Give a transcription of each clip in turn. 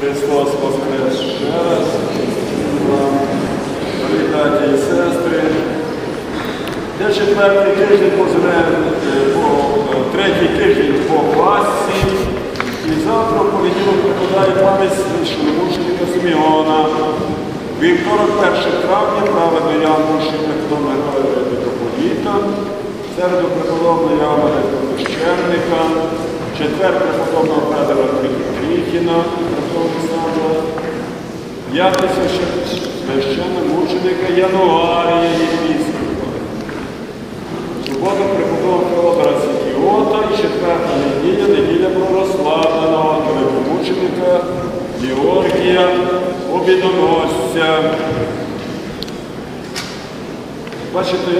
Христос Воскрес ще раз. Дорогі браті і сестри. Де четвертий тиждень позрем, по, е, третій тиждень по Пасці. І завтра в понеділок прикладає пам'ять священомученика Симеона. Вівторок 1 травня праведно Ян Мушник Хтона Митрополіта. В середу преподобного Яна Священника. Четвер преподобного Федора Трихіна, Олександра. П'ятниця священномученика Януарія Єпіскопа. Субота преподобного Феодора Сікіота і четверта неділя, неділя православленого великомученика Георгія Обідоносця. Бачите,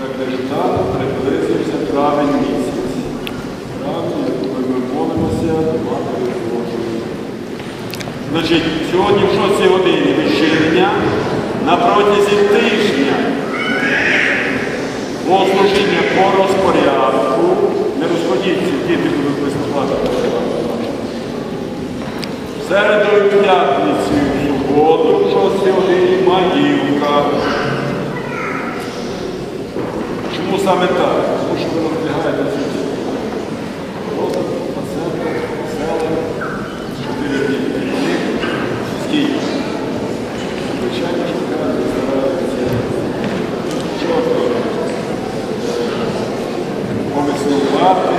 як результат приблизився травень місяць. Травень, коли ми молимося, Матері Божої. Значить, сьогодні в 6 годині вечірня на протязі тижня Богослужіння по розпорядку. Не розходіться, діти будуть виступати. В середу і п'ятницю, в суботу, в 6 годині Маївка. Чому саме так? Тому що ви розбігаєтеся. Просто по центру, по селам, чотири дні. Скільки? Звичайно, що кожен старається чітко помислувати,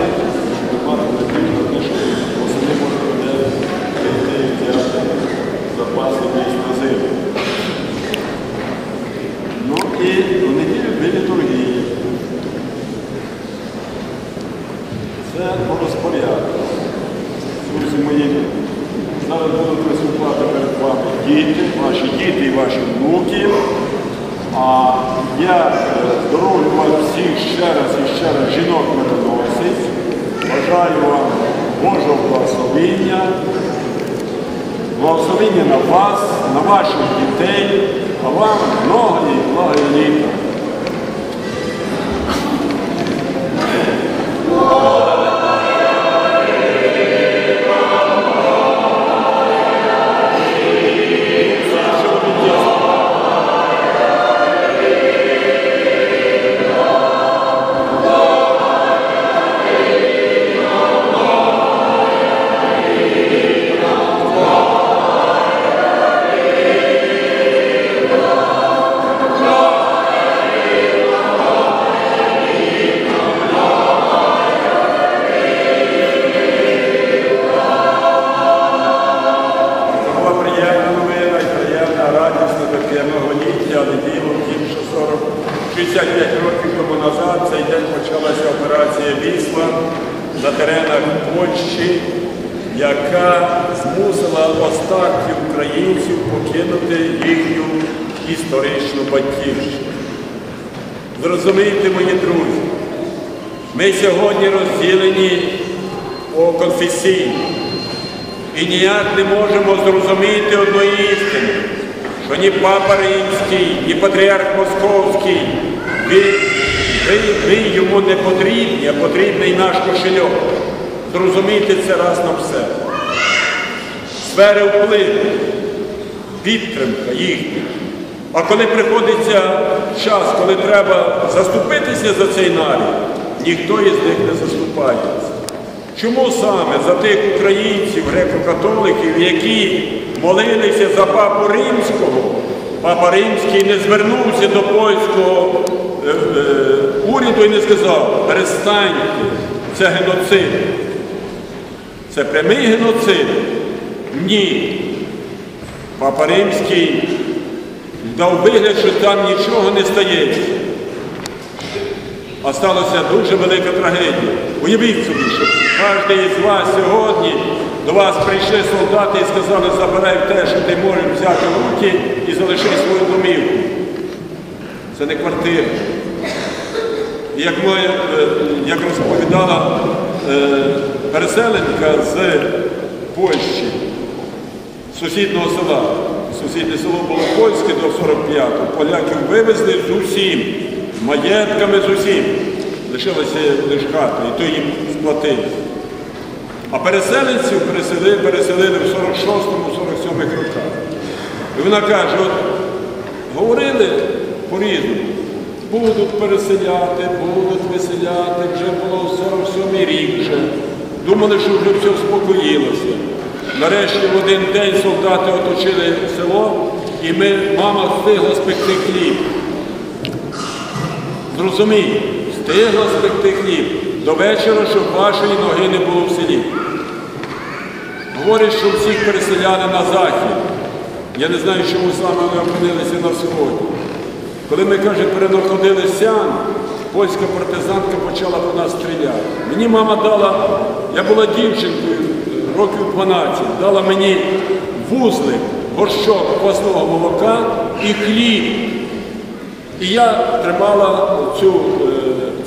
щоб мати надію на те, що восени може буде прийти і взяти запаси місць на зиму. Ну і в неділю дві літургії. Це по. Друзі мої, зараз будуть виступати перед вами діти, ваші діти і ваші внуки. А я е, здоровлю вас всіх ще раз і ще раз жінок мироносець. Бажаю вам Божого благословіння, благословіння на вас, на ваших дітей, а вам многої благої літа. Українців покинути їхню історичну батьківщину. Зрозумійте, мої друзі, ми сьогодні розділені по конфесійно. І ніяк не можемо зрозуміти одної істини, що ні Папа Римський, ні Патріарх Московський, він, ви, ви йому не потрібні, а потрібний наш кошельок. Зрозумійте це раз на все. Сфери впливу, підтримка їхня. А коли приходиться час, коли треба заступитися за цей нарід, ніхто із них не заступається. Чому саме за тих українців, греко-католиків, які молилися за папу римського, папа римський не звернувся до польського е, е, уряду і не сказав, перестаньте, це геноцид. Це прямий геноцид? Ні. Папа Римський дав вигляд, що там нічого не стається. А сталася дуже велика трагедія. Уявіть собі, що кожен із вас сьогодні до вас прийшли солдати і сказали, забирай те, що ти можеш взяти в руки і залиши свою домівку. Це не квартира. І як, ми, е, як розповідала е, переселенка з Польщі, з сусіднього села, сусіднє село було польське до 45-го, поляків вивезли з усім, маєтками з усім. Лишилася лише хата, і то їм сплатили. А переселенців переселили, переселили в 46-му, 47 роках. І вона каже, от говорили по-різному. Будуть переселяти, будуть виселяти, вже було 47 рік вже. Думали, що вже все успокоїлося. Нарешті в один день солдати оточили село, і ми, мама встигла спекти хліб. Зрозумій, встигла спекти хліб до вечора, щоб вашої ноги не було в селі. Говорять, що всіх переселяли на захід. Я не знаю, чому саме вони опинилися на сході. Коли ми, каже, перенаходили сян, польська партизанка почала по нас стріляти. Мені мама дала, я була дівчинкою, років 12, дала мені вузлик, горщок квасного молока і хліб. І я тримала цю, е,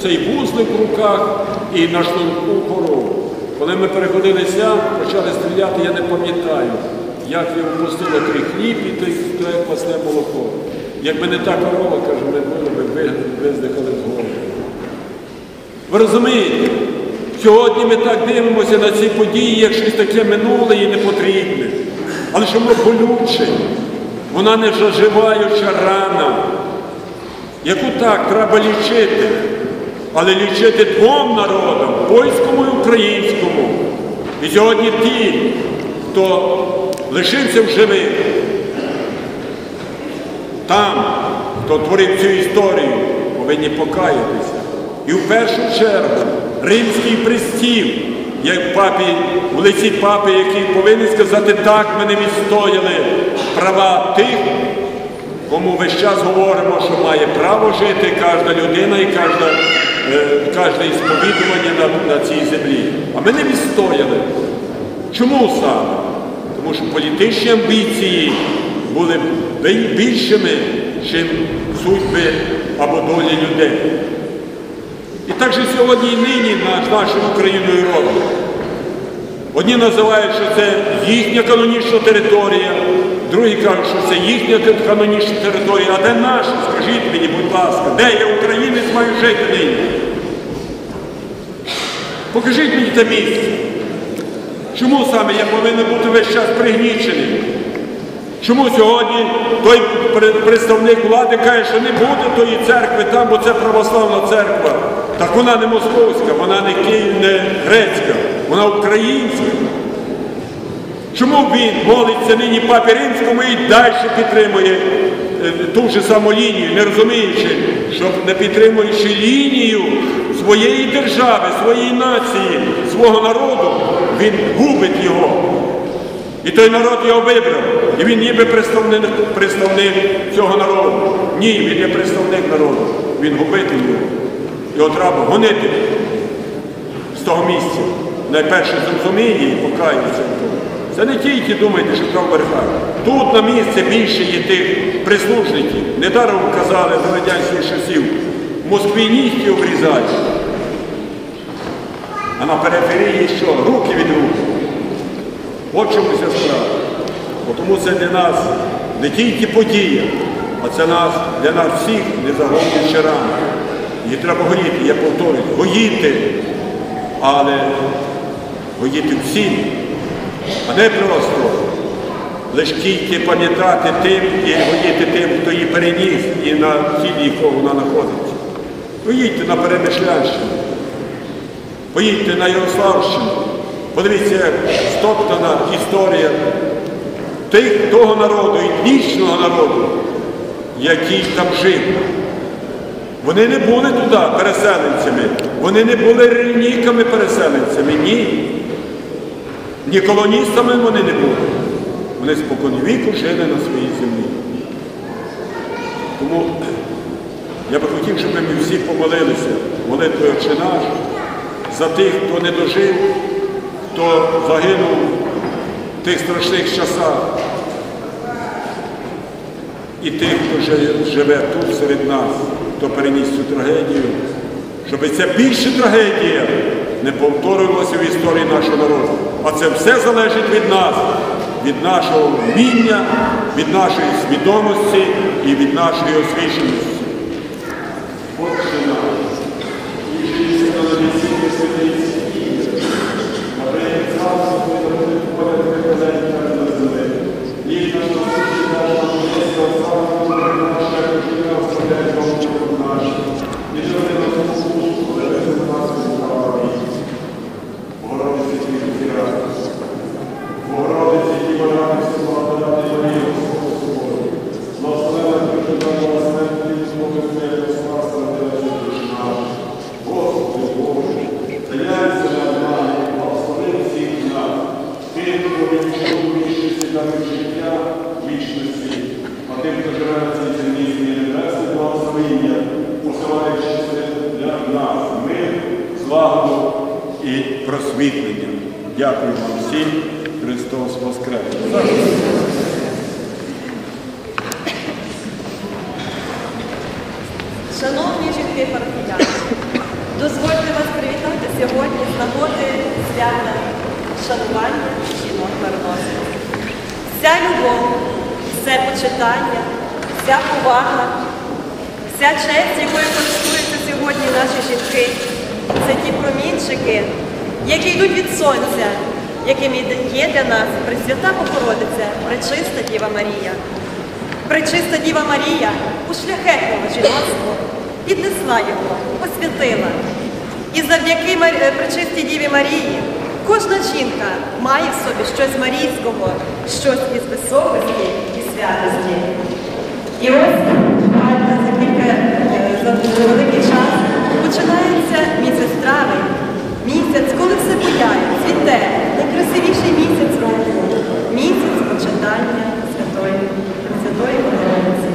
цей вузлик в руках і на шлунку корову. Коли ми переходили сям, почали стріляти, я не пам'ятаю, як я впустила той хліб і той, квасне молоко. Якби не та корова, каже, ми були ви- виздихали з голоду. Ви розумієте? Сьогодні ми так дивимося на ці події, як щось таке минуле і непотрібне. Але що воно болюче, вона не заживаюча рана, яку так треба лічити, але лічити двом народам, польському і українському. І сьогодні ті, хто лишився в живих, там, хто творив цю історію, повинні покаятися. І в першу чергу римський престіл, як папі, в лиці папи, який повинен сказати, так ми не відстояли права тих, кому весь час говоримо, що має право жити кожна людина і кожна, е, кожне сповідування на, на цій землі. А ми не відстояли. Чому саме? Тому що політичні амбіції були більшими, ніж судьби або долі людей. І так же сьогодні і нині наш, нашою Україною робить. Одні називають, що це їхня канонічна територія, другі кажуть, що це їхня канонічна територія, а де наша? Скажіть мені, будь ласка, де я українець маю жити нині? Покажіть мені те місце. Чому саме я повинен бути весь час пригнічений? Чому сьогодні той представник влади каже, що не буде тої церкви там, бо це православна церква? Так вона не московська, вона не Київ, не грецька, вона українська. Чому він молиться нині папі римському і далі підтримує е, ту ж саму лінію, не розуміючи, що не підтримуючи лінію своєї держави, своєї нації, свого народу, він губить його. І той народ його вибрав. І він ніби представник, представник цього народу. Ні, він є представник народу. Він губитель його. Його треба гонити з того місця. Найперше зрозуміє і покається. Це не тільки думайте, що там верха. Тут на місце більше є тих прислужників. Недаром казали за радянських часів, в Москві нігті обрізають. А на периферії що? Руки від рук. От чому справа. Тому це для нас не тільки подія, а це для нас всіх не загоюючи рани. Її треба гоїти, я повторюю, гоїти, але гоїти всім, а не просто. Лише тільки пам'ятати тим і гоїти тим, хто її переніс і на тілі якого вона знаходиться. Поїдьте на Перемишлянщину, поїдьте на Ярославщину, подивіться, як стоптана історія тих, того народу, етнічного народу, який там жив. Вони не були туди переселенцями, вони не були релігійками переселенцями, ні. Ні колоністами вони не були. Вони споконвіку жили на своїй землі. Тому я би хотів, щоб ми всі помолилися молитвою Отче наш за тих, хто не дожив, хто загинув в тих страшних часах. І тих, хто живе тут серед нас, хто переніс цю трагедію, щоб ця більша трагедія не повторилася в історії нашого народу. А це все залежить від нас, від нашого вміння, від нашої свідомості і від нашої освіченості. Отче наш, і життя на віці, святий, Марія, дарує життя вічності. А тим, хто живе на цій землі, і небесне благословення, посилаючи для нас мир, злагоду і просвітлення. Дякую вам всім. Христос Воскрес! Шановні жінки парафіяни, дозвольте вас привітати сьогодні з нагоди свята шанування жінок мироносних. Вся любов, все почитання, вся повага, вся честь, якою користуються сьогодні наші жінки, це ті промінчики, які йдуть від сонця, якими є для нас Пресвята Богородиця, Пречиста Діва Марія. Пречиста Діва Марія ушляхетнула жіноцтво, піднесла його, освятила. І завдяки е, Пречистій Діві Марії кожна жінка має в собі щось марійського, щось із високості і святості. І ось за кілька е, за великий час починається місяць травень, місяць, коли все буяє, цвіте, найкрасивіший місяць року, місяць почитання Святої, Святої Богородиці.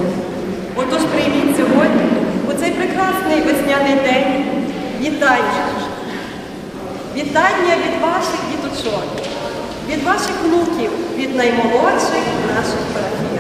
Отож прийміть сьогодні, у цей прекрасний весняний день, вітання. Вітання від ваших діточок, від ваших внуків, від наймолодших наших парафіян.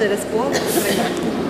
feiras públicas.